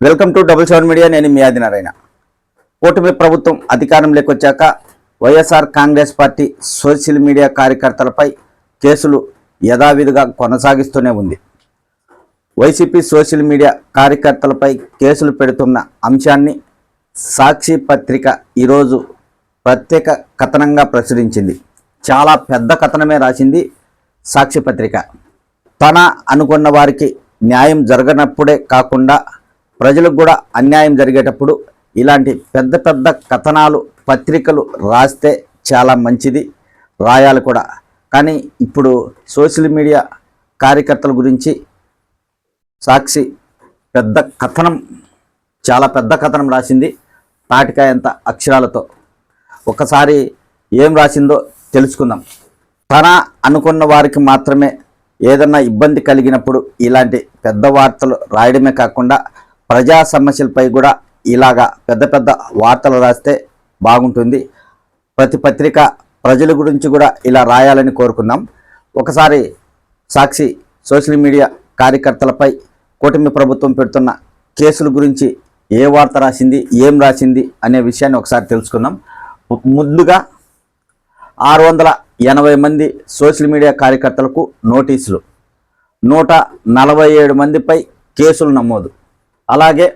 Welcome to double seven media నేను మీ ఆదినారాయణ కూటమి ప్రభుత్వం అధికారంలోకి వచ్చాక YSR Congress party social media కార్యకర్తలపై కేసులు యథావిధిగా కొనసాగిస్తూనే ఉంది. వైసీపీ సోషల్ మీడియా కార్యకర్తలపై కేసులు పెడుతున్న అంశాన్ని సాక్షి పత్రిక ఈరోజు ప్రత్యేక కథనంగా ప్రచురించింది. చాలా పెద్ద కథనమే రాసింది సాక్షి పత్రిక. తన అనుకున్న వారికి న్యాయం జరగనప్పుడే కాకుండా ప్రజలకు కూడా అన్యాయం జరిగేటప్పుడు ఇలాంటి పెద్ద పెద్ద కథనాలు పత్రికలు రాస్తే చాలా మంచిది రాయాలి కూడా. కానీ ఇప్పుడు సోషల్ మీడియా కార్యకర్తల గురించి సాక్షి పెద్ద కథనం చాలా పెద్ద కథనం రాసింది తాటికాయంత అక్షరాలతో. ఒకసారి ఏం రాసిందో తెలుసుకుందాం. తన అనుకున్న వారికి మాత్రమే ఏదన్నా ఇబ్బంది కలిగినప్పుడు ఇలాంటి పెద్ద వార్తలు రాయడమే కాకుండా ప్రజా సమస్యలపై కూడా ఇలాగా పెద్ద పెద్ద వార్తలు రాస్తే బాగుంటుంది. ప్రతి పత్రిక ప్రజల గురించి కూడా ఇలా రాయాలని కోరుకుందాం ఒకసారి సాక్షి సోషల్ మీడియా కార్యకర్తలపై కూటమి ప్రభుత్వం పెడుతున్న కేసుల గురించి ఏ వార్త రాసింది ఏం రాసింది అనే విషయాన్ని ఒకసారి తెలుసుకుందాం. ముందుగా ఆరు వందల ఎనభై మంది సోషల్ మీడియా కార్యకర్తలకు నోటీసులు. నూట నలభై ఏడు మందిపై కేసులు నమోదు. అలాగే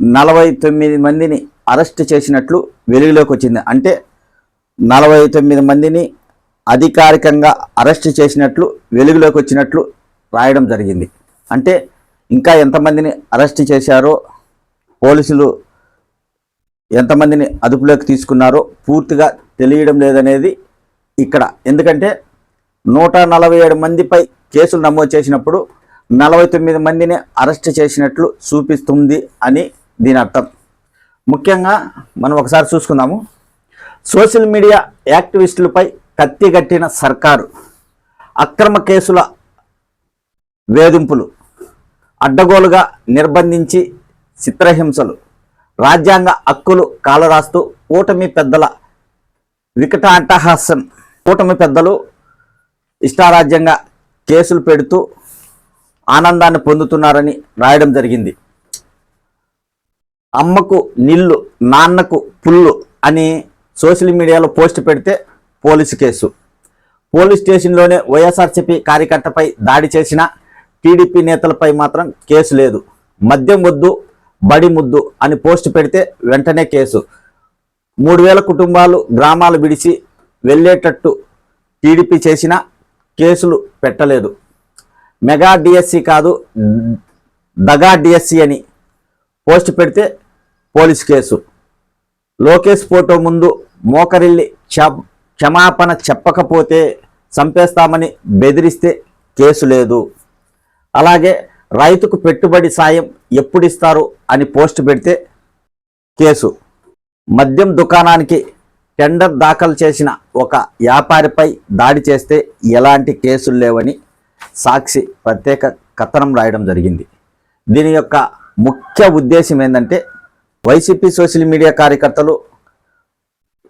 నలభై తొమ్మిది మందిని అరెస్ట్ చేసినట్లు వెలుగులోకి వచ్చింది. అంటే నలభై తొమ్మిది మందిని అధికారికంగా అరెస్ట్ చేసినట్లు వెలుగులోకి వచ్చినట్లు రాయడం జరిగింది. అంటే ఇంకా ఎంతమందిని అరెస్ట్ చేశారో పోలీసులు ఎంతమందిని అదుపులోకి తీసుకున్నారో పూర్తిగా తెలియడం లేదనేది ఇక్కడ. ఎందుకంటే నూట నలభై ఏడు మందిపై కేసులు నమోదు చేసినప్పుడు నలభై తొమ్మిది మందిని అరెస్ట్ చేసినట్లు చూపిస్తుంది అని దీని అర్థం. ముఖ్యంగా మనం ఒకసారి చూసుకుందాము. సోషల్ మీడియా యాక్టివిస్టులపై కత్తిగట్టిన సర్కారు అక్రమ కేసుల వేధింపులు అడ్డగోలుగా నిర్బంధించి చిత్రహింసలు రాజ్యాంగ హక్కులు కాలరాస్తూ కూటమి పెద్దల వికటాటహాసం కూటమి పెద్దలు ఇష్టారాజ్యంగా కేసులు పెడుతూ ఆనందాన్ని పొందుతున్నారని రాయడం జరిగింది. అమ్మకు నిల్లు నాన్నకు పుల్లు అని సోషల్ మీడియాలో పోస్ట్ పెడితే పోలీసు కేసు. పోలీస్ స్టేషన్లోనే వైఎస్ఆర్సీపీ కార్యకర్తపై దాడి చేసిన టీడీపీ నేతలపై మాత్రం కేసు లేదు. మద్యం వద్దు బడి ముద్దు అని పోస్ట్ పెడితే వెంటనే కేసు. మూడు వేల కుటుంబాలు గ్రామాలు విడిచి వెళ్ళేటట్టు టీడీపీ చేసిన కేసులు పెట్టలేదు. మెగా డిఎస్సి కాదు దగా డిఎస్సి అని పోస్ట్ పెడితే పోలీస్ కేసు. లోకేష్ ఫోటో ముందు మోకరిల్లి క్ష క్షమాపణ చెప్పకపోతే చంపేస్తామని బెదిరిస్తే కేసు లేదు. అలాగే రైతుకు పెట్టుబడి సాయం ఎప్పుడు ఇస్తారు అని పోస్ట్ పెడితే కేసు. మద్యం దుకాణానికి టెండర్ దాఖలు చేసిన ఒక వ్యాపారిపై దాడి చేస్తే ఎలాంటి కేసులు లేవని సాక్షి ప్రత్యేక కథనం రాయడం జరిగింది. దీని యొక్క ముఖ్య ఉద్దేశం ఏంటంటే వైసీపీ సోషల్ మీడియా కార్యకర్తలు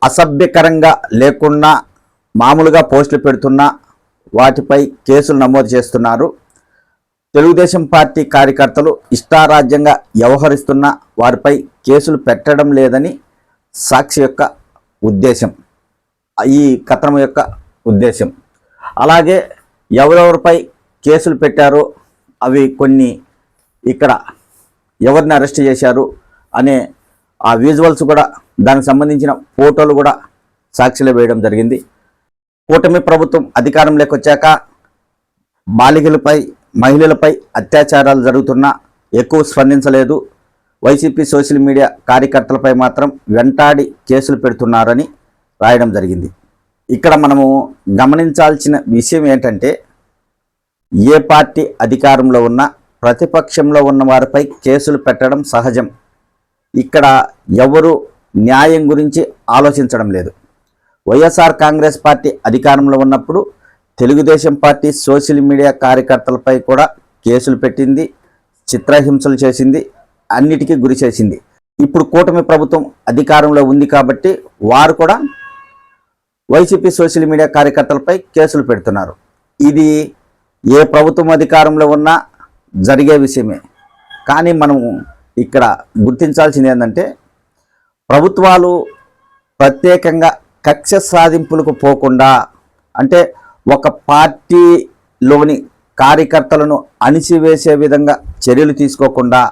అసభ్యకరంగా లేకుండా మామూలుగా పోస్టులు పెడుతున్నా వాటిపై కేసులు నమోదు చేస్తున్నారు. తెలుగుదేశం పార్టీ కార్యకర్తలు ఇష్టారాజ్యంగా వ్యవహరిస్తున్న వారిపై కేసులు పెట్టడం లేదని సాక్షి యొక్క ఉద్దేశం. ఈ కథనం యొక్క ఉద్దేశం. అలాగే ఎవరెవరిపై కేసులు పెట్టారో అవి కొన్ని ఇక్కడ ఎవరిని అరెస్ట్ చేశారు అనే ఆ విజువల్స్ కూడా దానికి సంబంధించిన ఫోటోలు కూడా సాక్షిలో వేయడం జరిగింది. కూటమి ప్రభుత్వం అధికారంలోకి వచ్చాక బాలికలపై మహిళలపై అత్యాచారాలు జరుగుతున్నా ఎక్కువ స్పందించలేదు. వైసీపీ సోషల్ మీడియా కార్యకర్తలపై మాత్రం వెంటాడి కేసులు పెడుతున్నారని రాయడం జరిగింది. ఇక్కడ మనము గమనించాల్సిన విషయం ఏంటంటే ఏ పార్టీ అధికారంలో ఉన్నా ప్రతిపక్షంలో ఉన్న వారిపై కేసులు పెట్టడం సహజం. ఇక్కడ ఎవరు న్యాయం గురించి ఆలోచించడం లేదు. వైఎస్ఆర్ కాంగ్రెస్ పార్టీ అధికారంలో ఉన్నప్పుడు తెలుగుదేశం పార్టీ సోషల్ మీడియా కార్యకర్తలపై కూడా కేసులు పెట్టింది చిత్రహింసలు చేసింది అన్నిటికీ గురి చేసింది. ఇప్పుడు కూటమి ప్రభుత్వం అధికారంలో ఉంది కాబట్టి వారు కూడా వైసీపీ సోషల్ మీడియా కార్యకర్తలపై కేసులు పెడుతున్నారు. ఇది ఏ ప్రభుత్వం అధికారంలో ఉన్నా జరిగే విషయమే. కానీ మనము ఇక్కడ గుర్తించాల్సింది ఏంటంటే ప్రభుత్వాలు ప్రత్యేకంగా కక్ష సాధింపులకు పోకుండా అంటే ఒక పార్టీలోని కార్యకర్తలను అణిచివేసే విధంగా చర్యలు తీసుకోకుండా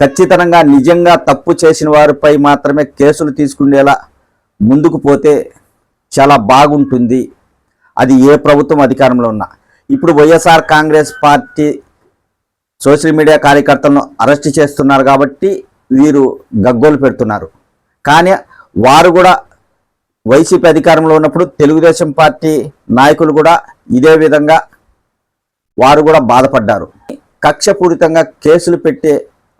ఖచ్చితంగా నిజంగా తప్పు చేసిన వారిపై మాత్రమే కేసులు తీసుకునేలా ముందుకు పోతే చాలా బాగుంటుంది. అది ఏ ప్రభుత్వం అధికారంలో ఉన్నా. ఇప్పుడు YSR Congress party social media కార్యకర్తలను అరెస్ట్ చేస్తున్నారు కాబట్టి వీరు గగ్గోలు పెడుతున్నారు. కానీ వారు కూడా వైసీపీ అధికారంలో ఉన్నప్పుడు తెలుగుదేశం పార్టీ నాయకులు కూడా ఇదే విధంగా వారు కూడా బాధపడ్డారు. కక్షపూరితంగా కేసులు పెట్టే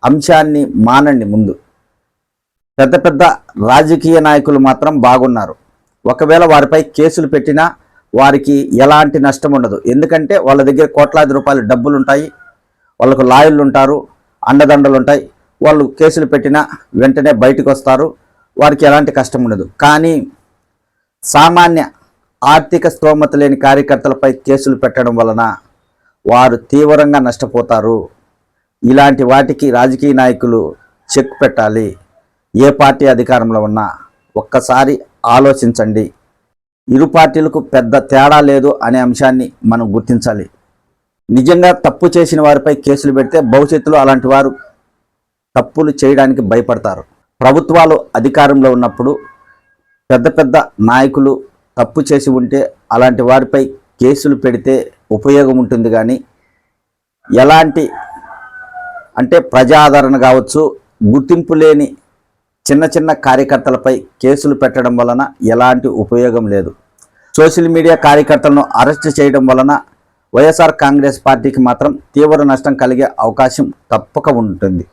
అంశాన్ని మానండి ముందు. పెద్ద పెద్ద రాజకీయ నాయకులు మాత్రం బాగున్నారు. ఒకవేళ వారిపై కేసులు పెట్టినా వారికి ఎలాంటి నష్టం ఉండదు. ఎందుకంటే వాళ్ళ దగ్గర కోట్లాది రూపాయల డబ్బులు ఉంటాయి వాళ్ళకు లాయర్లు ఉంటారు అండదండలు ఉంటాయి వాళ్ళు కేసులు పెట్టినా వెంటనే బయటకు వస్తారు వారికి ఎలాంటి కష్టం ఉండదు. కానీ సామాన్య ఆర్థిక స్తోమత లేని కార్యకర్తలపై కేసులు పెట్టడం వలన వారు తీవ్రంగా నష్టపోతారు. ఇలాంటి వాటికి రాజకీయ నాయకులు చెక్ పెట్టాలి. ఏ పార్టీ అధికారంలో ఉన్నా ఒక్కసారి ఆలోచించండి. ఇరు పార్టీలకు పెద్ద తేడా లేదు అనే అంశాన్ని మనం గుర్తించాలి. నిజంగా తప్పు చేసిన వారిపై కేసులు పెడితే భవిష్యత్తులో అలాంటి వారు తప్పులు చేయడానికి భయపడతారు. ప్రభుత్వాలు అధికారంలో ఉన్నప్పుడు పెద్ద పెద్ద నాయకులు తప్పు చేసి ఉంటే అలాంటి వారిపై కేసులు పెడితే ఉపయోగం ఉంటుంది కానీ ఎలాంటి అంటే ప్రజాదరణ కావచ్చు గుర్తింపు లేని చిన్న చిన్న కార్యకర్తలపై కేసులు పెట్టడం వలన ఎలాంటి ఉపయోగం లేదు. సోషల్ మీడియా కార్యకర్తలను అరెస్ట్ చేయడం వలన వైఎస్ఆర్ కాంగ్రెస్ పార్టీకి మాత్రం తీవ్ర నష్టం కలిగే అవకాశం తప్పక ఉంటుంది.